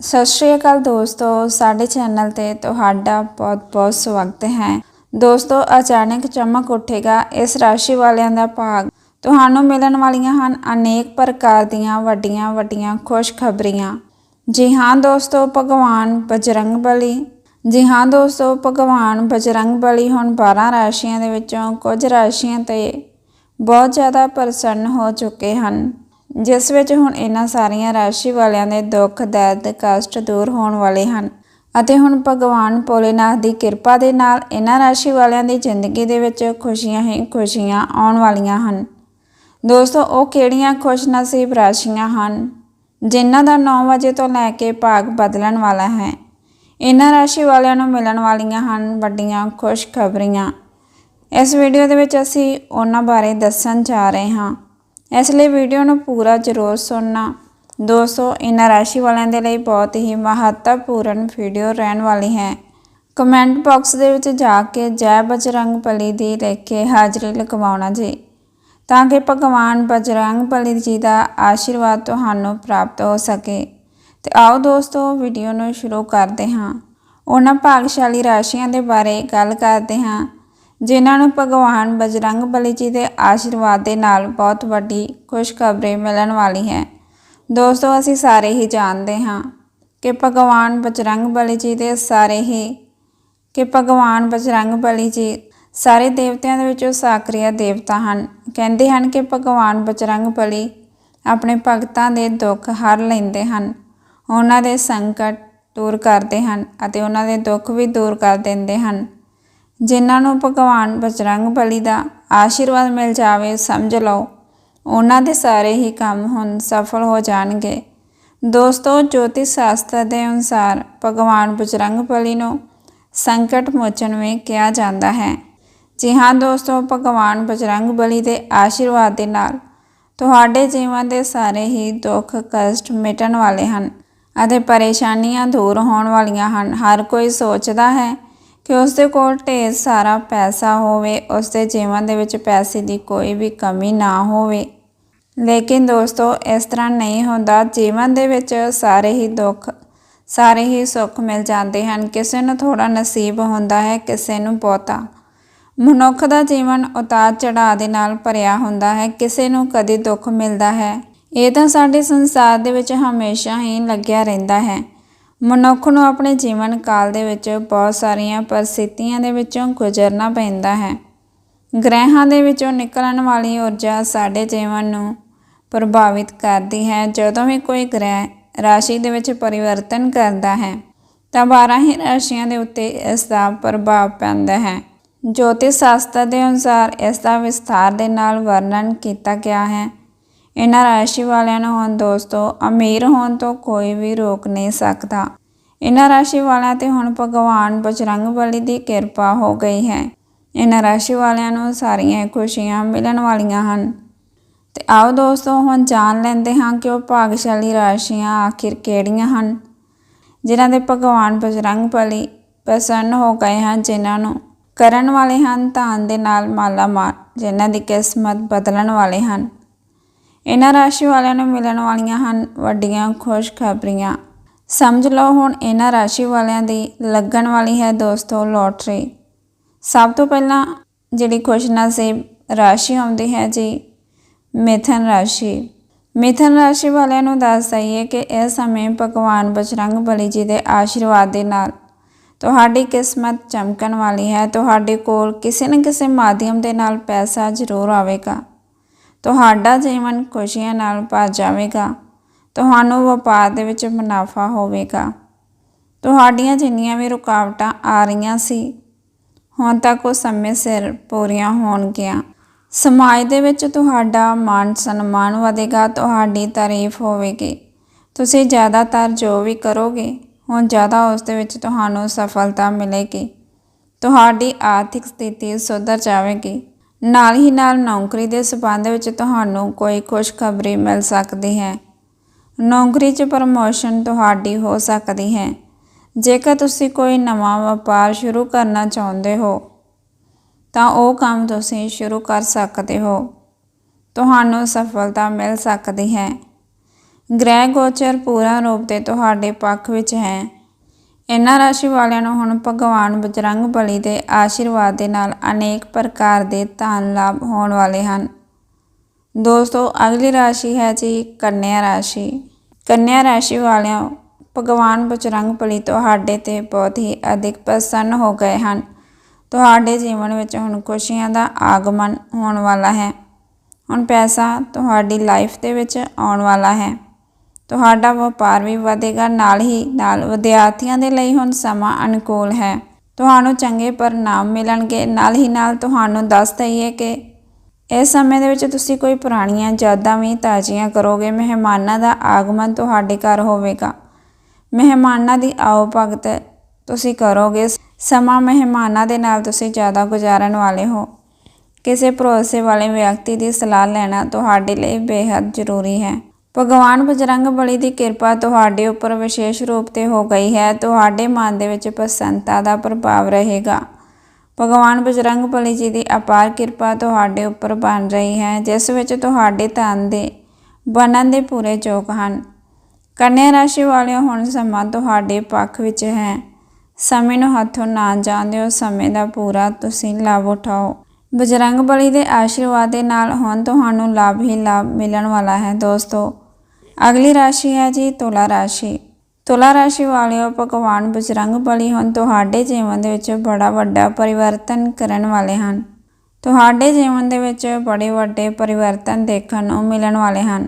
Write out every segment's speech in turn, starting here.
ਸਤਿ ਸ਼੍ਰੀ ਅਕਾਲ ਦੋਸਤੋ, ਸਾਡੇ ਚੈਨਲ ਤੇ ਤੁਹਾਡਾ ਬਹੁਤ-ਬਹੁਤ ਸਵਾਗਤ ਹੈ। ਦੋਸਤੋ, ਅਚਾਨਕ ਚਮਕ ਉੱਠੇਗਾ ਇਸ ਰਾਸ਼ੀ ਵਾਲਿਆਂ ਦਾ ਭਾਗ। ਤੁਹਾਨੂੰ ਮਿਲਣ ਵਾਲੀਆਂ ਹਨ ਅਨੇਕ ਪ੍ਰਕਾਰ ਦੀਆਂ ਵੱਡੀਆਂ ਵੱਡੀਆਂ ਖੁਸ਼ਖਬਰੀਆਂ। ਜੀ ਹਾਂ ਦੋਸਤੋ, ਭਗਵਾਨ ਬਜਰੰਗ ਬਲੀ ਜੀ ਹਾਂ ਦੋਸਤੋ, ਭਗਵਾਨ ਬਜਰੰਗ ਬਲੀ ਹੁਣ 12 ਰਾਸ਼ੀਆਂ ਦੇ ਵਿੱਚੋਂ ਕੁਝ ਰਾਸ਼ੀਆਂ ਤੇ ਬਹੁਤ ਜ਼ਿਆਦਾ ਪ੍ਰਸੰਨ ਹੋ ਚੁੱਕੇ ਹਨ। ਜਿਸ ਵਿੱਚ ਹੁਣ ਇਹਨਾਂ ਸਾਰੀਆਂ ਰਾਸ਼ੀ ਵਾਲਿਆਂ ਦੇ ਦੁੱਖ, ਦਰਦ, ਕਸ਼ਟ ਦੂਰ ਹੋਣ ਵਾਲੇ ਹਨ ਅਤੇ ਹੁਣ ਭਗਵਾਨ ਭੋਲੇਨਾਥ ਦੀ ਕਿਰਪਾ ਦੇ ਨਾਲ ਇਹਨਾਂ ਰਾਸ਼ੀ ਵਾਲਿਆਂ ਦੀ ਜ਼ਿੰਦਗੀ ਦੇ ਵਿੱਚ ਖੁਸ਼ੀਆਂ ਹੀ ਖੁਸ਼ੀਆਂ ਆਉਣ ਵਾਲੀਆਂ ਹਨ। ਦੋਸਤੋ, ਉਹ ਕਿਹੜੀਆਂ ਖੁਸ਼ਨਸੀਬ ਰਾਸ਼ੀਆਂ ਹਨ ਜਿਨ੍ਹਾਂ ਦਾ 9 ਵਜੇ ਤੋਂ ਲੈ ਕੇ ਭਾਗ ਬਦਲਣ ਵਾਲਾ ਹੈ? ਇਹਨਾਂ ਰਾਸ਼ੀ ਵਾਲਿਆਂ ਨੂੰ ਮਿਲਣ ਵਾਲੀਆਂ ਹਨ ਵੱਡੀਆਂ ਖੁਸ਼ਖਬਰੀਆਂ। ਇਸ ਵੀਡੀਓ ਦੇ ਵਿੱਚ ਅਸੀਂ ਉਹਨਾਂ ਬਾਰੇ ਦੱਸਣ ਜਾ ਰਹੇ ਹਾਂ। ਇਸ ਲਈ ਵੀਡੀਓ ਨੂੰ ਪੂਰਾ ਜ਼ਰੂਰ ਸੁਣਨਾ। ਦੋਸਤੋ, ਇਹਨਾਂ ਰਾਸ਼ੀ ਵਾਲਿਆਂ ਦੇ ਲਈ ਬਹੁਤ ਹੀ ਮਹੱਤਵਪੂਰਨ ਵੀਡੀਓ ਰਹਿਣ ਵਾਲੀ ਹੈ। ਕਮੈਂਟ ਬਾਕਸ ਦੇ ਵਿੱਚ ਜਾ ਕੇ ਜੈ ਬਜਰੰਗ ਬਲੀ ਦੀ ਲਿਖ ਕੇ ਹਾਜ਼ਰੀ ਲਗਵਾਉਣਾ ਜੀ। ਤਾਂ ਕਿ ਭਗਵਾਨ ਬਜਰੰਗ ਬਲੀ ਜੀ ਦਾ ਆਸ਼ੀਰਵਾਦ ਤੁਹਾਨੂੰ ਪ੍ਰਾਪਤ ਹੋ ਸਕੇ। ਤੇ ਆਓ ਦੋਸਤੋ, ਵੀਡੀਓ ਨੂੰ ਸ਼ੁਰੂ ਕਰਦੇ ਹਾਂ। ਉਹਨਾਂ ਭਾਗਸ਼ਾਲੀ ਰਾਸ਼ੀਆਂ ਦੇ ਬਾਰੇ ਗੱਲ ਕਰਦੇ ਹਾਂ। ਜਿਨ੍ਹਾਂ ਨੂੰ ਭਗਵਾਨ ਬਜਰੰਗ ਬਲੀ ਜੀ ਦੇ ਆਸ਼ੀਰਵਾਦ ਦੇ ਨਾਲ ਬਹੁਤ ਵੱਡੀ ਖੁਸ਼ਖਬਰੀ ਮਿਲਣ ਵਾਲੀ ਹੈ। ਦੋਸਤੋ, ਅਸੀਂ ਸਾਰੇ ਹੀ ਜਾਣਦੇ ਹਾਂ ਕਿ ਭਗਵਾਨ ਬਜਰੰਗ ਬਲੀ ਜੀ ਦੇ ਸਾਰੇ ਹੀ, ਕਿ ਭਗਵਾਨ ਬਜਰੰਗ ਬਲੀ ਜੀ ਸਾਰੇ ਦੇਵਤਿਆਂ ਦੇ ਵਿੱਚੋਂ ਸਾਕਰੀਆ ਦੇਵਤਾ ਹਨ। ਕਹਿੰਦੇ ਹਨ ਕਿ ਭਗਵਾਨ ਬਜਰੰਗ ਬਲੀ ਆਪਣੇ ਭਗਤਾਂ ਦੇ ਦੁੱਖ ਹਰ ਲੈਂਦੇ ਹਨ, ਉਹਨਾਂ ਦੇ ਸੰਕਟ ਦੂਰ ਕਰਦੇ ਹਨ ਅਤੇ ਉਹਨਾਂ ਦੇ ਦੁੱਖ ਵੀ ਦੂਰ ਕਰ ਦਿੰਦੇ ਹਨ। ਜਿਨ੍ਹਾਂ ਨੂੰ ਭਗਵਾਨ ਬਜਰੰਗ ਬਲੀ ਦਾ ਆਸ਼ੀਰਵਾਦ ਮਿਲ ਜਾਵੇ, ਸਮਝ ਲਓ। ਉਹਨਾਂ ਦੇ ਸਾਰੇ ਹੀ ਕੰਮ ਹੁਣ ਸਫਲ ਹੋ ਜਾਣਗੇ। ਦੋਸਤੋ, ਜੋਤਿਸ਼ ਸ਼ਾਸਤਰ ਦੇ ਅਨੁਸਾਰ ਭਗਵਾਨ ਬਜਰੰਗ ਬਲੀ ਨੂੰ ਸੰਕਟ ਮੋਚਨ ਵਿੱਚ ਕਿਹਾ ਜਾਂਦਾ ਹੈ। ਜੀ ਹਾਂ ਦੋਸਤੋ, ਭਗਵਾਨ ਬਜਰੰਗ ਬਲੀ ਦੇ ਆਸ਼ੀਰਵਾਦ ਦੇ ਨਾਲ ਤੁਹਾਡੇ ਜੀਵਨ ਦੇ ਸਾਰੇ ਹੀ ਦੁੱਖ, ਕਸ਼ਟ ਮਿਟਣ ਵਾਲੇ ਹਨ ਅਤੇ ਪਰੇਸ਼ਾਨੀਆਂ ਦੂਰ ਹੋਣ ਵਾਲੀਆਂ ਹਨ। ਹਰ ਕੋਈ ਸੋਚਦਾ ਹੈ ਕਿ ਉਸ ਦੇ ਕੋਲ ਢੇਰ ਸਾਰਾ ਪੈਸਾ ਹੋਵੇ ਉਸ ਦੇ ਜੀਵਨ ਦੇ ਵਿੱਚ ਪੈਸੇ ਦੀ ਕੋਈ ਵੀ ਕਮੀ ਨਾ ਹੋਵੇ। ਲੇਕਿਨ ਦੋਸਤੋ, ਇਸ ਤਰ੍ਹਾਂ ਨਹੀਂ ਹੁੰਦਾ। ਜੀਵਨ ਦੇ ਵਿੱਚ ਸਾਰੇ ਹੀ ਦੁੱਖ, ਸਾਰੇ ਹੀ ਸੁੱਖ ਮਿਲ ਜਾਂਦੇ ਹਨ। ਕਿਸੇ ਨੂੰ ਥੋੜਾ ਨਸੀਬ ਹੁੰਦਾ ਹੈ, ਕਿਸੇ ਨੂੰ ਬਹੁਤਾ। ਮਨੁੱਖ ਦਾ ਜੀਵਨ ਉਤਾਰ ਚੜਾਅ ਦੇ ਨਾਲ ਭਰਿਆ ਹੁੰਦਾ ਹੈ। ਕਿਸੇ ਨੂੰ ਕਦੇ ਦੁੱਖ ਮਿਲਦਾ ਹੈ। ਇਹ ਤਾਂ ਸਾਡੇ ਸੰਸਾਰ ਦੇ ਵਿੱਚ ਹਮੇਸ਼ਾ ਹੀ ਲੱਗਿਆ ਰਹਿੰਦਾ ਹੈ। ਮਨੁੱਖ ਨੂੰ ਆਪਣੇ ਜੀਵਨ ਕਾਲ ਦੇ ਵਿੱਚ ਬਹੁਤ ਸਾਰੀਆਂ ਪਰਿਸਥਿਤੀਆਂ ਦੇ ਵਿੱਚੋਂ ਗੁਜ਼ਰਨਾ ਪੈਂਦਾ ਹੈ। ਗ੍ਰਹਿਾਂ ਦੇ ਵਿੱਚੋਂ ਨਿਕਲਣ ਵਾਲੀ ਊਰਜਾ ਸਾਡੇ ਜੀਵਨ ਨੂੰ ਪ੍ਰਭਾਵਿਤ ਕਰਦੀ ਹੈ। ਜਦੋਂ ਵੀ ਕੋਈ ਗ੍ਰਹਿ ਰਾਸ਼ੀ ਦੇ ਵਿੱਚ ਪਰਿਵਰਤਨ ਕਰਦਾ ਹੈ, ਤਾਂ 12 ਹੀ ਰਾਸ਼ੀਆਂ ਦੇ ਉੱਤੇ ਇਸ ਦਾ ਪ੍ਰਭਾਵ ਪੈਂਦਾ ਹੈ। ਜੋਤਿਸ਼ ਸ਼ਾਸਤਰ ਦੇ ਅਨੁਸਾਰ ਇਸ ਦਾ ਵਿਸਥਾਰ ਦੇ ਨਾਲ ਵਰਣਨ ਕੀਤਾ ਗਿਆ ਹੈ। ਇਹਨਾਂ ਰਾਸ਼ੀ ਵਾਲਿਆਂ ਨੂੰ ਹੁਣ ਦੋਸਤੋ ਅਮੀਰ ਹੋਣ ਤੋਂ ਕੋਈ ਵੀ ਰੋਕ ਨਹੀਂ ਸਕਦਾ। ਇਹਨਾਂ ਰਾਸ਼ੀ ਵਾਲਿਆਂ ਤੇ ਹੁਣ ਭਗਵਾਨ ਬਜਰੰਗ ਬਲੀ ਦੀ ਕਿਰਪਾ ਹੋ ਗਈ ਹੈ। ਇਹਨਾਂ ਰਾਸ਼ੀ ਵਾਲਿਆਂ ਨੂੰ ਸਾਰੀਆਂ ਖੁਸ਼ੀਆਂ ਮਿਲਣ ਵਾਲੀਆਂ ਹਨ। ਤੇ ਆਓ ਦੋਸਤੋ ਹੁਣ ਜਾਣ ਲੈਂਦੇ ਹਾਂ ਕਿ ਉਹ ਭਾਗਸ਼ਾਲੀ ਰਾਸ਼ੀਆਂ ਆਖਿਰ ਕਿਹੜੀਆਂ ਹਨ। ਜਿਨ੍ਹਾਂ ਦੇ ਭਗਵਾਨ ਬਜਰੰਗ ਬਲੀ ਪ੍ਰਸੰਨ ਹੋ ਗਏ ਹਨ, ਜਿਨ੍ਹਾਂ ਨੂੰ ਕਰਨ ਵਾਲੇ ਹਨ, ਧਨ ਦੇ ਨਾਲ ਮਾਲਾ ਮਾਲ ਜਿਨ੍ਹਾਂ ਦੀ ਕਿਸਮਤ ਬਦਲਣ ਵਾਲੇ ਹਨ। ਇਹਨਾਂ ਰਾਸ਼ੀ ਵਾਲਿਆਂ ਨੂੰ ਮਿਲਣ ਵਾਲੀਆਂ ਹਨ, ਵੱਡੀਆਂ ਖੁਸ਼ਖਬਰੀਆਂ ਸਮਝ ਲਓ ਹੁਣ ਇਹਨਾਂ ਰਾਸ਼ੀ ਵਾਲਿਆਂ ਦੀ ਲੱਗਣ ਵਾਲੀ ਹੈ ਦੋਸਤੋ ਲੋਟਰੀ। ਸਭ ਤੋਂ ਪਹਿਲਾਂ ਜਿਹੜੀ ਖੁਸ਼ਨਸੀਬ ਰਾਸ਼ੀ ਆਉਂਦੀ ਹੈ ਜੀ, ਮਿਥਨ ਰਾਸ਼ੀ। ਮਿਥਨ ਰਾਸ਼ੀ ਵਾਲਿਆਂ ਨੂੰ ਦੱਸ ਦਈਏ ਕਿ ਇਸ ਸਮੇਂ ਭਗਵਾਨ ਬਜਰੰਗ ਬਲੀ ਜੀ ਦੇ ਆਸ਼ੀਰਵਾਦ ਦੇ ਨਾਲ ਤੁਹਾਡੀ ਕਿਸਮਤ ਚਮਕਣ ਵਾਲੀ ਹੈ, ਤੁਹਾਡੇ ਕੋਲ ਕਿਸੇ ਨਾ ਕਿਸੇ ਮਾਧਿਅਮ ਦੇ ਨਾਲ ਪੈਸਾ ਜ਼ਰੂਰ ਆਵੇਗਾ। ਤੁਹਾਡਾ ਜੀਵਨ ਖੁਸ਼ੀਆਂ ਨਾਲ ਭਰ ਜਾਵੇਗਾ। ਤੁਹਾਨੂੰ ਵਪਾਰ ਦੇ ਵਿੱਚ ਮੁਨਾਫਾ ਹੋਵੇਗਾ। ਤੁਹਾਡੀਆਂ ਜਿੰਨੀਆਂ ਵੀ ਰੁਕਾਵਟਾਂ ਆ ਰਹੀਆਂ ਸੀ, ਹੁਣ ਤੱਕ ਉਹ ਸਮੇਂ ਸਿਰ ਪੂਰੀਆਂ ਹੋਣਗੀਆਂ। ਸਮਾਜ ਦੇ ਵਿੱਚ ਤੁਹਾਡਾ ਮਾਨ ਸਨਮਾਨ ਵਧੇਗਾ, ਤੁਹਾਡੀ ਤਾਰੀਫ ਹੋਵੇਗੀ। ਤੁਸੀਂ ਜ਼ਿਆਦਾਤਰ ਜੋ ਵੀ ਕਰੋਗੇ, ਹੁਣ ਜ਼ਿਆਦਾ ਉਸ ਦੇ ਵਿੱਚ ਤੁਹਾਨੂੰ ਸਫਲਤਾ ਮਿਲੇਗੀ। ਤੁਹਾਡੀ ਆਰਥਿਕ ਸਥਿਤੀ ਸੁਧਰ ਜਾਵੇਗੀ। ਨਾਲ ਹੀ ਨਾਲ ਨੌਕਰੀ ਦੇ ਸਬੰਧ ਵਿੱਚ ਤੁਹਾਨੂੰ ਕੋਈ ਖੁਸ਼ਖਬਰੀ ਮਿਲ ਸਕਦੀ ਹੈ। ਨੌਕਰੀ 'ਚ ਪ੍ਰਮੋਸ਼ਨ ਤੁਹਾਡੀ ਹੋ ਸਕਦੀ ਹੈ। ਜੇਕਰ ਤੁਸੀਂ ਕੋਈ ਨਵਾਂ ਵਪਾਰ ਸ਼ੁਰੂ ਕਰਨਾ ਚਾਹੁੰਦੇ ਹੋ, ਤਾਂ ਉਹ ਕੰਮ ਤੁਸੀਂ ਸ਼ੁਰੂ ਕਰ ਸਕਦੇ ਹੋ। ਤੁਹਾਨੂੰ ਸਫਲਤਾ ਮਿਲ ਸਕਦੀ ਹੈ। ਗ੍ਰਹਿ ਗੋਚਰ ਪੂਰਾ ਰੂਪ ਤੇ ਤੁਹਾਡੇ ਪੱਖ ਵਿੱਚ ਹੈ। ਇਹਨਾਂ ਰਾਸ਼ੀ ਵਾਲਿਆਂ ਨੂੰ ਹੁਣ ਭਗਵਾਨ ਬਜਰੰਗ ਬਲੀ ਦੇ ਆਸ਼ੀਰਵਾਦ ਦੇ ਨਾਲ ਅਨੇਕ ਪ੍ਰਕਾਰ ਦੇ ਧਨ ਲਾਭ ਹੋਣ ਵਾਲੇ ਹਨ। ਦੋਸਤੋ, ਅਗਲੀ ਰਾਸ਼ੀ ਹੈ ਜੀ ਕੰਨਿਆ ਰਾਸ਼ੀ। ਕੰਨਿਆ ਰਾਸ਼ੀ ਵਾਲਿਆਂ ਭਗਵਾਨ ਬਜਰੰਗ ਬਲੀ ਤੁਹਾਡੇ ਤੇ ਬਹੁਤ ਹੀ ਅਧਿਕ ਪ੍ਰਸੰਨ ਹੋ ਗਏ ਹਨ। ਤੁਹਾਡੇ ਜੀਵਨ ਵਿੱਚ ਹੁਣ ਖੁਸ਼ੀਆਂ ਦਾ ਆਗਮਨ ਹੋਣ ਵਾਲਾ ਹੈ। ਹੁਣ ਪੈਸਾ ਤੁਹਾਡੀ ਲਾਈਫ ਦੇ ਵਿੱਚ ਆਉਣ ਵਾਲਾ ਹੈ। ਤੁਹਾਡਾ ਵਪਾਰ ਵੀ ਵਧੇਗਾ, ਨਾਲ ਹੀ ਨਾਲ ਵਿਦਿਆਰਥੀਆਂ ਦੇ ਲਈ ਹੁਣ ਸਮਾਂ ਅਨੁਕੂਲ ਹੈ। ਤੁਹਾਨੂੰ ਚੰਗੇ ਪਰਿਣਾਮ ਮਿਲਣਗੇ। ਨਾਲ ਹੀ ਨਾਲ ਤੁਹਾਨੂੰ ਦੱਸ ਦਈਏ ਕਿ ਇਸ ਸਮੇਂ ਦੇ ਵਿੱਚ ਤੁਸੀਂ ਕੋਈ ਪੁਰਾਣੀਆਂ ਯਾਦਾਂ ਵੀ ਤਾਜ਼ੀਆਂ ਕਰੋਗੇ। ਮਹਿਮਾਨਾਂ ਦਾ ਆਗਮਨ ਤੁਹਾਡੇ ਘਰ ਹੋਵੇਗਾ। ਮਹਿਮਾਨਾਂ ਦੀ ਆਓ ਭਗਤ ਤੁਸੀਂ ਕਰੋਗੇ। ਸਮਾਂ ਮਹਿਮਾਨਾਂ ਦੇ ਨਾਲ ਤੁਸੀਂ ਜ਼ਿਆਦਾ ਗੁਜ਼ਾਰਨ ਵਾਲੇ ਹੋ। ਕਿਸੇ ਭਰੋਸੇ ਵਾਲੇ ਵਿਅਕਤੀ ਦੀ ਸਲਾਹ ਲੈਣਾ ਤੁਹਾਡੇ ਲਈ ਬੇहद ਜ਼ਰੂਰੀ ਹੈ। ਭਗਵਾਨ ਬਜਰੰਗ ਬਲੀ ਦੀ ਕਿਰਪਾ ਤੁਹਾਡੇ ਉੱਪਰ ਵਿਸ਼ੇਸ਼ ਰੂਪ ਤੇ ਹੋ ਗਈ ਹੈ। ਤੁਹਾਡੇ ਮਨ ਦੇ ਵਿੱਚ ਪ੍ਰਸੰਨਤਾ ਦਾ ਪ੍ਰਭਾਵ ਰਹੇਗਾ। ਭਗਵਾਨ ਬਜਰੰਗ ਬਲੀ ਜੀ ਦੀ ਅਪਾਰ ਕਿਰਪਾ ਤੁਹਾਡੇ ਉੱਪਰ ਬਣ ਰਹੀ ਹੈ, ਜਿਸ ਵਿੱਚ ਤੁਹਾਡੇ ਧਨ ਦੇ ਬਣਨ ਦੇ ਪੂਰੇ ਯੋਗ ਹਨ। ਕੰਨਿਆ ਰਾਸ਼ੀ ਵਾਲਿਓ, ਹੁਣ ਸਮਾਂ ਤੁਹਾਡੇ ਪੱਖ ਵਿੱਚ ਹੈ। ਸਮੇਂ ਨੂੰ ਹੱਥੋਂ ਨਾ ਜਾਂਦੇ ਸਮੇਂ ਦਾ ਪੂਰਾ ਤੁਸੀਂ ਲਾਭ ਉਠਾਓ। ਬਜਰੰਗ ਬਲੀ ਦੇ ਆਸ਼ੀਰਵਾਦ ਦੇ ਨਾਲ ਹੁਣ ਤੁਹਾਨੂੰ ਲਾਭ ਹੀ ਲਾਭ ਮਿਲਣ ਵਾਲਾ ਹੈ। ਦੋਸਤੋ ਅਗਲੀ ਰਾਸ਼ੀ ਹੈ ਜੀ ਤੁਲਾ ਰਾਸ਼ੀ। ਤੁਲਾ ਰਾਸ਼ੀ ਵਾਲਿਓ ਭਗਵਾਨ ਬਜਰੰਗ ਬਲੀ ਹੁਣ ਤੁਹਾਡੇ ਜੀਵਨ ਦੇ ਵਿੱਚ ਬੜਾ ਵੱਡਾ ਪਰਿਵਰਤਨ ਕਰਨ ਵਾਲੇ ਹਨ। ਤੁਹਾਡੇ ਜੀਵਨ ਦੇ ਵਿੱਚ ਬੜੇ ਵੱਡੇ ਪਰਿਵਰਤਨ ਦੇਖਣ ਨੂੰ ਮਿਲਣ ਵਾਲੇ ਹਨ।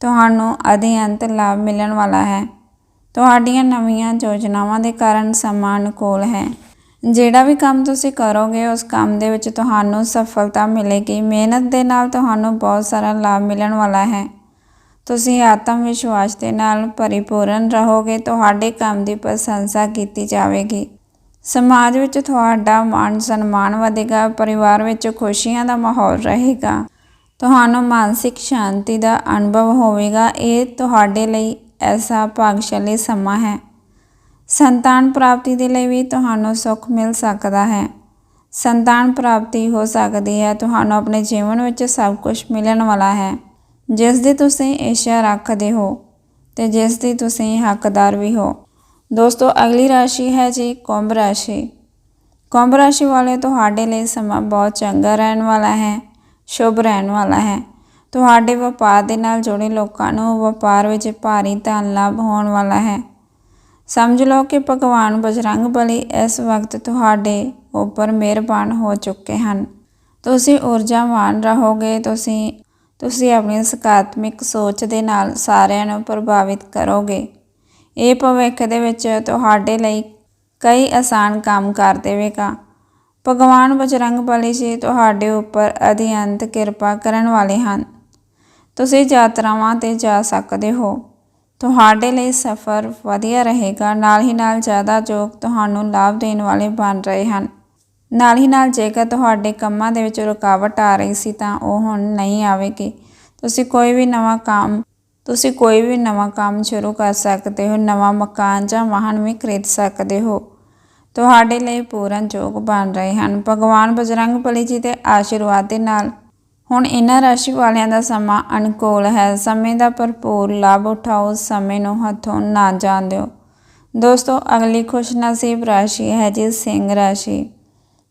ਤੁਹਾਨੂੰ ਅਧਿਅੰਤ ਲਾਭ ਮਿਲਣ ਵਾਲਾ ਹੈ। ਤੁਹਾਡੀਆਂ ਨਵੀਆਂ ਯੋਜਨਾਵਾਂ ਦੇ ਕਾਰਨ ਸਮਾਂ ਅਨੁਕੂਲ ਹੈ। ਜਿਹੜਾ ਵੀ ਕੰਮ ਤੁਸੀਂ ਕਰੋਗੇ, ਉਸ ਕੰਮ ਦੇ ਵਿੱਚ ਤੁਹਾਨੂੰ ਸਫਲਤਾ ਮਿਲੇਗੀ। ਮਿਹਨਤ ਦੇ ਨਾਲ ਤੁਹਾਨੂੰ ਬਹੁਤ ਸਾਰਾ ਲਾਭ ਮਿਲਣ ਵਾਲਾ ਹੈ। ਤੁਸੀਂ ਆਤਮ ਵਿਸ਼ਵਾਸ ਦੇ ਨਾਲ ਪਰਿਪੂਰਨ ਰਹੋਗੇ, ਤੁਹਾਡੇ ਕੰਮ ਦੀ ਪ੍ਰਸ਼ੰਸਾ ਕੀਤੀ ਜਾਵੇਗੀ। ਸਮਾਜ ਵਿੱਚ ਤੁਹਾਡਾ ਮਾਣ ਸਨਮਾਨ ਵਧੇਗਾ, ਪਰਿਵਾਰ ਵਿੱਚ ਖੁਸ਼ੀਆਂ ਦਾ ਮਾਹੌਲ ਰਹੇਗਾ। ਤੁਹਾਨੂੰ ਮਾਨਸਿਕ ਸ਼ਾਂਤੀ ਦਾ ਅਨੁਭਵ ਹੋਵੇਗਾ, ਇਹ ਤੁਹਾਡੇ ਲਈ ਐਸਾ ਭਾਗਸ਼ਾਲੀ ਸਮਾਂ ਹੈ। ਸੰਤਾਨ ਪ੍ਰਾਪਤੀ ਦੇ ਲਈ ਵੀ ਤੁਹਾਨੂੰ ਸੁੱਖ ਮਿਲ ਸਕਦਾ ਹੈ। ਸੰਤਾਨ ਪ੍ਰਾਪਤੀ ਹੋ ਸਕਦੀ ਹੈ, ਤੁਹਾਨੂੰ ਆਪਣੇ ਜੀਵਨ ਵਿੱਚ ਸਭ ਕੁਝ ਮਿਲਣ ਵਾਲਾ ਹੈ। ਜਿਸ ਦੀ ਤੁਸੀਂ ਇੱਛਾ ਰੱਖਦੇ ਹੋ ਤੇ ਜਿਸ ਦੀ ਤੁਸੀਂ ਹੱਕਦਾਰ ਵੀ ਹੋ। ਦੋਸਤੋ, ਅਗਲੀ ਰਾਸ਼ੀ ਹੈ ਜੀ ਕੁੰਭ ਰਾਸ਼ੀ। ਕੁੰਭ ਰਾਸ਼ੀ ਵਾਲੇ ਤੁਹਾਡੇ ਲਈ ਸਮਾਂ ਬਹੁਤ ਚੰਗਾ ਰਹਿਣ ਵਾਲਾ ਹੈ, ਸ਼ੁਭ ਰਹਿਣ ਵਾਲਾ ਹੈ। ਤੁਹਾਡੇ ਵਪਾਰ ਦੇ ਨਾਲ ਜੁੜੇ ਲੋਕਾਂ ਨੂੰ ਵਪਾਰ ਵਿੱਚ ਭਾਰੀ ਧਨ ਲਾਭ ਹੋਣ ਵਾਲਾ ਹੈ। ਸਮਝ ਲਓ ਕਿ ਭਗਵਾਨ ਬਜਰੰਗ ਬਲੀ ਇਸ ਵਕਤ ਤੁਹਾਡੇ ਉੱਪਰ ਮਿਹਰਬਾਨ ਹੋ ਚੁੱਕੇ ਹਨ। ਤੁਸੀਂ ਊਰਜਾਵਾਨ ਰਹੋਗੇ, ਤੁਸੀਂ ਤੁਸੀਂ ਆਪਣੀ ਸਕਾਰਾਤਮਕ ਸੋਚ ਦੇ ਨਾਲ ਸਾਰਿਆਂ ਨੂੰ ਪ੍ਰਭਾਵਿਤ ਕਰੋਗੇ। ਇਹ ਭਵਿੱਖ ਦੇ ਵਿੱਚ ਤੁਹਾਡੇ ਲਈ ਕਈ ਆਸਾਨ ਕੰਮ ਕਰ ਦੇਵੇਗਾ। ਭਗਵਾਨ ਬਜਰੰਗ ਬਲੀ ਜੀ ਤੁਹਾਡੇ ਉੱਪਰ ਅਧਿਅੰਤ ਕਿਰਪਾ ਕਰਨ ਵਾਲੇ ਹਨ। ਤੁਸੀਂ ਯਾਤਰਾਵਾਂ ਤੇ ਜਾ ਸਕਦੇ ਹੋ। ਤੁਹਾਡੇ ਲਈ ਸਫ਼ਰ ਵਧੀਆ ਰਹੇਗਾ। ਨਾਲ ਹੀ ਨਾਲ ਜ਼ਿਆਦਾ ਯੋਗ ਤੁਹਾਨੂੰ ਲਾਭ ਦੇਣ ਵਾਲੇ ਬਣ ਰਹੇ ਹਨ। ਨਾਲ ਹੀ ਨਾਲ ਜੇਕਰ ਤੁਹਾਡੇ ਕੰਮਾਂ ਦੇ ਵਿੱਚ ਰੁਕਾਵਟ ਆ ਰਹੀ ਸੀ ਤਾਂ ਉਹ ਹੁਣ ਨਹੀਂ ਆਵੇਗੀ। ਤੁਸੀਂ ਕੋਈ ਵੀ ਨਵਾਂ ਕੰਮ, ਤੁਸੀਂ ਕੋਈ ਵੀ ਨਵਾਂ ਕੰਮ ਸ਼ੁਰੂ ਕਰ ਸਕਦੇ ਹੋ, ਨਵਾਂ ਮਕਾਨ ਜਾਂ ਵਾਹਨ ਵੀ ਖਰੀਦ ਸਕਦੇ ਹੋ। ਤੁਹਾਡੇ ਲਈ ਪੂਰਨ ਯੋਗ ਬਣ ਰਹੇ ਹਨ। ਭਗਵਾਨ ਬਜਰੰਗ ਬਲੀ ਜੀ ਦੇ ਆਸ਼ੀਰਵਾਦ ਦੇ ਨਾਲ ਹੁਣ ਇਹਨਾਂ ਰਾਸ਼ੀ ਵਾਲਿਆਂ ਦਾ ਸਮਾਂ ਅਨੁਕੂਲ ਹੈ। ਸਮੇਂ ਦਾ ਭਰਪੂਰ ਲਾਭ ਉਠਾਓ, ਸਮੇਂ ਨੂੰ ਹੱਥੋਂ ਨਾ ਜਾਣ ਦਿਓ। ਦੋਸਤੋ, ਅਗਲੀ ਖੁਸ਼ਨਸੀਬ ਰਾਸ਼ੀ ਹੈ ਜੀ ਸਿੰਘ ਰਾਸ਼ੀ।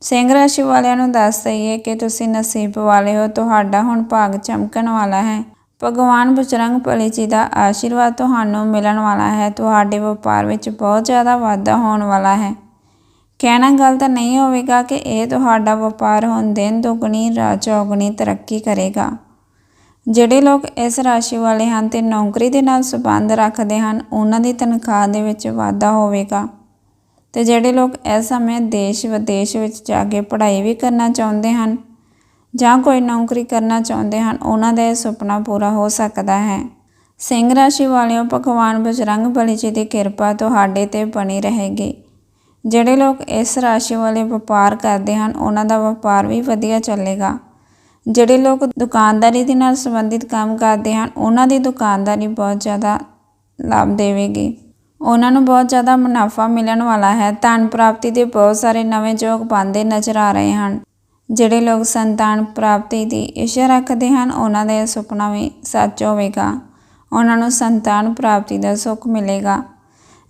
ਸਿੰਘ ਰਾਸ਼ੀ ਵਾਲਿਆਂ ਨੂੰ ਦੱਸ ਦਈਏ ਕਿ ਤੁਸੀਂ ਨਸੀਬ ਵਾਲੇ ਹੋ, ਤੁਹਾਡਾ ਹੁਣ ਭਾਗ ਚਮਕਣ ਵਾਲਾ ਹੈ। ਭਗਵਾਨ ਬਜਰੰਗ ਬਲੀ ਜੀ ਦਾ ਆਸ਼ੀਰਵਾਦ ਤੁਹਾਨੂੰ ਮਿਲਣ ਵਾਲਾ ਹੈ। ਤੁਹਾਡੇ ਵਪਾਰ ਵਿੱਚ ਬਹੁਤ ਜ਼ਿਆਦਾ ਵਾਧਾ ਹੋਣ ਵਾਲਾ ਹੈ। ਕਹਿਣਾ ਗਲਤ ਨਹੀਂ ਹੋਵੇਗਾ ਕਿ ਇਹ ਤੁਹਾਡਾ ਵਪਾਰ ਹੁਣ ਦਿਨ ਦੁਗਣੀ, ਰਾਤ ਤਰੱਕੀ ਕਰੇਗਾ। ਜਿਹੜੇ ਲੋਕ ਇਸ ਰਾਸ਼ੀ ਵਾਲੇ ਹਨ ਤੇ ਨੌਕਰੀ ਦੇ ਨਾਲ ਸੰਬੰਧ ਰੱਖਦੇ ਹਨ, ਉਹਨਾਂ ਦੀ ਤਨਖਾਹ ਦੇ ਵਿੱਚ ਵਾਧਾ ਹੋਵੇਗਾ। ਤੇ ਜਿਹੜੇ ਲੋਕ ਇਸ ਸਮੇਂ ਦੇਸ਼ ਵਿਦੇਸ਼ ਵਿੱਚ ਜਾ ਕੇ ਪੜ੍ਹਾਈ ਵੀ ਕਰਨਾ ਚਾਹੁੰਦੇ ਹਨ ਜਾਂ ਕੋਈ ਨੌਕਰੀ ਕਰਨਾ ਚਾਹੁੰਦੇ ਹਨ, ਉਹਨਾਂ ਦਾ ਇਹ ਸੁਪਨਾ ਪੂਰਾ ਹੋ ਸਕਦਾ ਹੈ। ਸਿੰਘ ਰਾਸ਼ੀ ਵਾਲਿਓ, ਭਗਵਾਨ ਬਜਰੰਗ ਬਲੀ ਜੀ ਦੀ ਕਿਰਪਾ ਤੁਹਾਡੇ ਤੇ ਬਣੀ ਰਹੇਗੀ। ਜਿਹੜੇ ਲੋਕ ਇਸ ਰਾਸ਼ੀ ਵਾਲੇ ਵਪਾਰ ਕਰਦੇ ਹਨ, ਉਹਨਾਂ ਦਾ ਵਪਾਰ ਵੀ ਵਧੀਆ ਚੱਲੇਗਾ। ਜਿਹੜੇ ਲੋਕ ਦੁਕਾਨਦਾਰੀ ਦੇ ਨਾਲ ਸੰਬੰਧਿਤ ਕੰਮ ਕਰਦੇ ਹਨ, ਉਹਨਾਂ ਦੀ ਦੁਕਾਨਦਾਰੀ ਬਹੁਤ ਜ਼ਿਆਦਾ ਲਾਭ ਦੇਵੇਗੀ ਉਹਨਾਂ ਨੂੰ ਬਹੁਤ ਜ਼ਿਆਦਾ ਮੁਨਾਫਾ ਮਿਲਣ ਵਾਲਾ ਹੈ। ਧਨ ਪ੍ਰਾਪਤੀ ਦੇ ਬਹੁਤ ਸਾਰੇ ਨਵੇਂ ਯੋਗ ਬਣਦੇ ਨਜ਼ਰ ਆ ਰਹੇ ਹਨ। ਜਿਹੜੇ ਲੋਕ ਸੰਤਾਨ ਪ੍ਰਾਪਤੀ ਦੀ ਇੱਛਾ ਰੱਖਦੇ ਹਨ, ਉਹਨਾਂ ਦਾ ਸੁਪਨਾ ਵੀ ਸੱਚ ਹੋਵੇਗਾ। ਉਹਨਾਂ ਨੂੰ ਸੰਤਾਨ ਪ੍ਰਾਪਤੀ ਦਾ ਸੁੱਖ ਮਿਲੇਗਾ।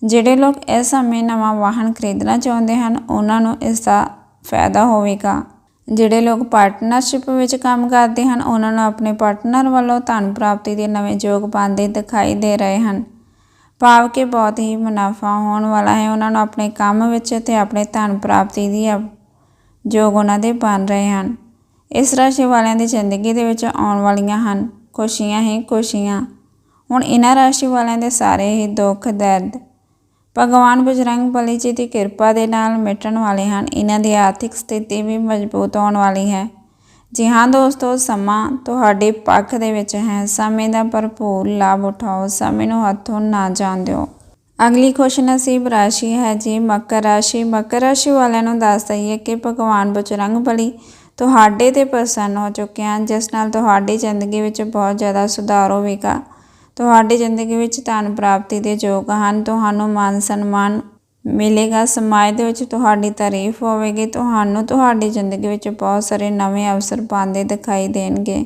ਜਿਹੜੇ ਲੋਕ ਇਸ ਸਮੇਂ ਨਵਾਂ ਵਾਹਨ ਖਰੀਦਣਾ ਚਾਹੁੰਦੇ ਹਨ, ਉਹਨਾਂ ਨੂੰ ਇਸ ਦਾ ਫਾਇਦਾ ਹੋਵੇਗਾ। ਜਿਹੜੇ ਲੋਕ ਪਾਰਟਨਰਸ਼ਿਪ ਵਿੱਚ ਕੰਮ ਕਰਦੇ ਹਨ, ਉਹਨਾਂ ਨੂੰ ਆਪਣੇ ਪਾਰਟਨਰ ਵੱਲੋਂ ਧਨ ਪ੍ਰਾਪਤੀ ਦੇ ਨਵੇਂ ਯੋਗ ਪਾਉਂਦੇ ਦਿਖਾਈ ਦੇ ਰਹੇ ਹਨ। ਭਾਵ ਕਿ ਬਹੁਤ ਹੀ ਮੁਨਾਫਾ ਹੋਣ ਵਾਲਾ ਹੈ। ਉਹਨਾਂ ਨੂੰ ਆਪਣੇ ਕੰਮ ਵਿੱਚ ਤੇ ਆਪਣੇ ਧਨ ਪ੍ਰਾਪਤੀ ਦੀ ਅਵ- ਯੋਗ ਉਹਨਾਂ ਦੇ ਬਣ ਰਹੇ ਹਨ। ਇਸ ਰਾਸ਼ੀ ਵਾਲਿਆਂ ਦੀ ਜ਼ਿੰਦਗੀ ਦੇ ਵਿੱਚ ਆਉਣ ਵਾਲੀਆਂ ਹਨ। ਖੁਸ਼ੀਆਂ ਹੀ ਖੁਸ਼ੀਆਂ। ਹੁਣ ਇਹਨਾਂ ਰਾਸ਼ੀ ਵਾਲਿਆਂ ਦੇ ਸਾਰੇ ਹੀ ਦੁੱਖ, ਦਰਦ, ਭਗਵਾਨ ਬਜਰੰਗ ਬਲੀ ਜੀ ਦੀ ਕਿਰਪਾ ਦੇ ਨਾਲ ਮਿਟਣ ਵਾਲੇ ਹਨ। ਇਹਨਾਂ ਦੀ ਆਰਥਿਕ ਸਥਿਤੀ ਵੀ ਮਜ਼ਬੂਤ ਹੋਣ ਵਾਲੀ ਹੈ। ਜੀ ਹਾਂ ਦੋਸਤੋ, ਸਮਾਂ ਤੁਹਾਡੇ ਪੱਖ ਦੇ ਵਿੱਚ ਹੈ। ਸਮੇਂ ਦਾ ਭਰਪੂਰ ਲਾਭ ਉਠਾਓ। ਸਮੇਂ ਨੂੰ ਹੱਥੋਂ ਨਾ ਜਾਣ ਦਿਓ। ਅਗਲੀ ਖੁਸ਼ਨਸੀਬ ਰਾਸ਼ੀ ਹੈ ਜੀ, ਮਕਰ ਰਾਸ਼ੀ। ਮਕਰ ਰਾਸ਼ੀ ਵਾਲਿਆਂ ਨੂੰ ਦੱਸ ਦਈਏ ਕਿ ਭਗਵਾਨ ਬਚਰੰਗ ਬਲੀ ਤੁਹਾਡੇ ਤੇ ਪ੍ਰਸੰਨ ਹੋ ਚੁੱਕੇ ਹਨ, ਜਿਸ ਨਾਲ ਤੁਹਾਡੀ ਜ਼ਿੰਦਗੀ ਵਿੱਚ ਬਹੁਤ ਜ਼ਿਆਦਾ ਸੁਧਾਰ ਹੋਵੇਗਾ। ਤੁਹਾਡੀ ਜ਼ਿੰਦਗੀ ਵਿੱਚ ਧਨ ਪ੍ਰਾਪਤੀ ਦੇ ਯੋਗ ਹਨ। ਤੁਹਾਨੂੰ ਮਾਨ ਸਨਮਾਨ ਮਿਲੇਗਾ। ਸਮਾਜ ਦੇ ਵਿੱਚ ਤੁਹਾਡੀ ਤਾਰੀਫ ਹੋਵੇਗੀ। ਤੁਹਾਨੂੰ ਤੁਹਾਡੀ ਜ਼ਿੰਦਗੀ ਵਿੱਚ ਬਹੁਤ ਸਾਰੇ ਨਵੇਂ ਅਵਸਰ ਪਾਉਂਦੇ ਦਿਖਾਈ ਦੇਣਗੇ,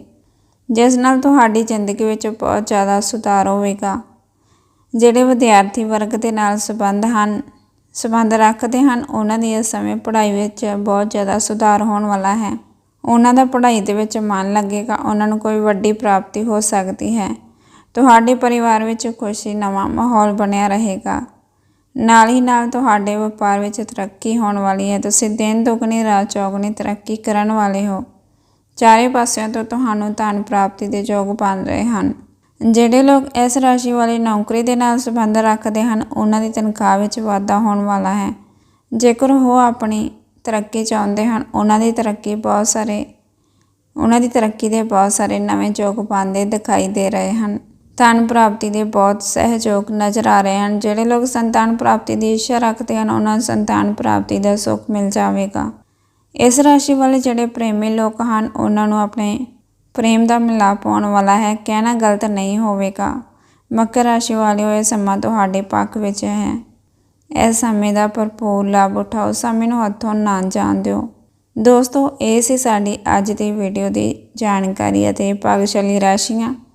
ਜਿਸ ਨਾਲ ਤੁਹਾਡੀ ਜ਼ਿੰਦਗੀ ਵਿੱਚ ਬਹੁਤ ਜ਼ਿਆਦਾ ਸੁਧਾਰ ਹੋਵੇਗਾ। ਜਿਹੜੇ ਵਿਦਿਆਰਥੀ ਵਰਗ ਦੇ ਨਾਲ ਸੰਬੰਧ ਹਨ, ਸੰਬੰਧ ਰੱਖਦੇ ਹਨ, ਉਹਨਾਂ ਦੀ ਇਸ ਸਮੇਂ ਪੜ੍ਹਾਈ ਵਿੱਚ ਬਹੁਤ ਜ਼ਿਆਦਾ ਸੁਧਾਰ ਹੋਣ ਵਾਲਾ ਹੈ। ਉਹਨਾਂ ਦਾ ਪੜ੍ਹਾਈ ਦੇ ਵਿੱਚ ਮਨ ਲੱਗੇਗਾ, ਉਹਨਾਂ ਨੂੰ ਕੋਈ ਵੱਡੀ ਪ੍ਰਾਪਤੀ ਹੋ ਸਕਦੀ ਹੈ। ਤੁਹਾਡੇ ਪਰਿਵਾਰ ਵਿੱਚ ਖੁਸ਼ੀ, ਨਵਾਂ ਮਾਹੌਲ ਬਣਿਆ ਰਹੇਗਾ। ਨਾਲ ਹੀ ਨਾਲ ਤੁਹਾਡੇ ਵਪਾਰ ਵਿੱਚ ਤਰੱਕੀ ਹੋਣ ਵਾਲੀ ਹੈ। ਤੁਸੀਂ ਦਿਨ ਦੁਗਣੀ, ਰਾਤ ਚੌਗਣੀ ਤਰੱਕੀ ਕਰਨ ਵਾਲੇ ਹੋ। ਚਾਰੇ ਪਾਸਿਆਂ ਤੋਂ ਤੁਹਾਨੂੰ ਧਨ ਪ੍ਰਾਪਤੀ ਦੇ ਯੋਗ ਬਣ ਰਹੇ ਹਨ। ਜਿਹੜੇ ਲੋਕ ਇਸ ਰਾਸ਼ੀ ਵਾਲੀ ਨੌਕਰੀ ਦੇ ਨਾਲ ਸੰਬੰਧ ਰੱਖਦੇ ਹਨ, ਉਹਨਾਂ ਦੀ ਤਨਖਾਹ ਵਿੱਚ ਵਾਧਾ ਹੋਣ ਵਾਲਾ ਹੈ। ਜੇਕਰ ਉਹ ਆਪਣੀ ਤਰੱਕੀ ਚਾਹੁੰਦੇ ਹਨ, ਉਹਨਾਂ ਦੀ ਤਰੱਕੀ ਬਹੁਤ ਸਾਰੇ ਉਹਨਾਂ ਦੀ ਤਰੱਕੀ ਦੇ ਬਹੁਤ ਸਾਰੇ ਨਵੇਂ ਯੋਗ ਪਾਉਂਦੇ ਦਿਖਾਈ ਦੇ ਰਹੇ ਹਨ। ਧਨ ਪ੍ਰਾਪਤੀ ਦੇ ਬਹੁਤ ਸਹਿਯੋਗ ਨਜ਼ਰ ਆ ਰਹੇ ਹਨ। ਜਿਹੜੇ ਲੋਕ ਸੰਤਾਨ ਪ੍ਰਾਪਤੀ ਦੀ ਇੱਛਾ ਰੱਖਦੇ ਹਨ, ਉਹਨਾਂ ਨੂੰ ਸੰਤਾਨ ਪ੍ਰਾਪਤੀ ਦਾ ਸੁੱਖ ਮਿਲ ਜਾਵੇਗਾ। ਇਸ ਰਾਸ਼ੀ ਵਾਲੇ ਜਿਹੜੇ ਪ੍ਰੇਮੀ ਲੋਕ ਹਨ, ਉਹਨਾਂ ਨੂੰ ਆਪਣੇ ਪ੍ਰੇਮ ਦਾ ਮਿਲਾਪ ਪਾਉਣ ਵਾਲਾ ਹੈ। ਕਹਿਣਾ ਗਲਤ ਨਹੀਂ ਹੋਵੇਗਾ। ਮਕਰ ਰਾਸ਼ੀ ਵਾਲਿਓ, ਇਹ ਸਮਾਂ ਤੁਹਾਡੇ ਪੱਖ ਵਿੱਚ ਹੈ। ਇਸ ਸਮੇਂ ਦਾ ਭਰਪੂਰ ਲਾਭ ਉਠਾਓ। ਸਮੇਂ ਨੂੰ ਹੱਥੋਂ ਨਾ ਜਾਣ ਦਿਓ। ਦੋਸਤੋ, ਇਹ ਸੀ ਸਾਡੀ ਅੱਜ ਦੀ ਵੀਡੀਓ ਦੀ ਜਾਣਕਾਰੀ ਅਤੇ ਭਾਗਸ਼ਾਲੀ ਰਾਸ਼ੀਆਂ।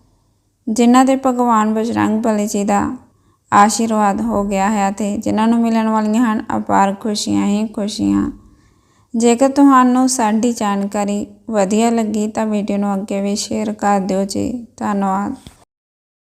ਜਿਨ੍ਹਾਂ ਦੇ ਭਗਵਾਨ ਬਜਰੰਗ ਬਲੀ ਜੀ ਦਾ ਆਸ਼ੀਰਵਾਦ ਹੋ ਗਿਆ ਹੈ ਅਤੇ ਜਿਨ੍ਹਾਂ ਨੂੰ ਮਿਲਣ ਵਾਲੀਆਂ ਹਨ, ਅਪਾਰ ਖੁਸ਼ੀਆਂ ਹੀ ਖੁਸ਼ੀਆਂ। ਜੇਕਰ ਤੁਹਾਨੂੰ ਸਾਡੀ ਜਾਣਕਾਰੀ ਵਧੀਆ ਲੱਗੀ ਤਾਂ ਵੀਡੀਓ ਨੂੰ ਅੱਗੇ ਵੀ ਸ਼ੇਅਰ ਕਰ ਦਿਓ ਜੀ। ਧੰਨਵਾਦ।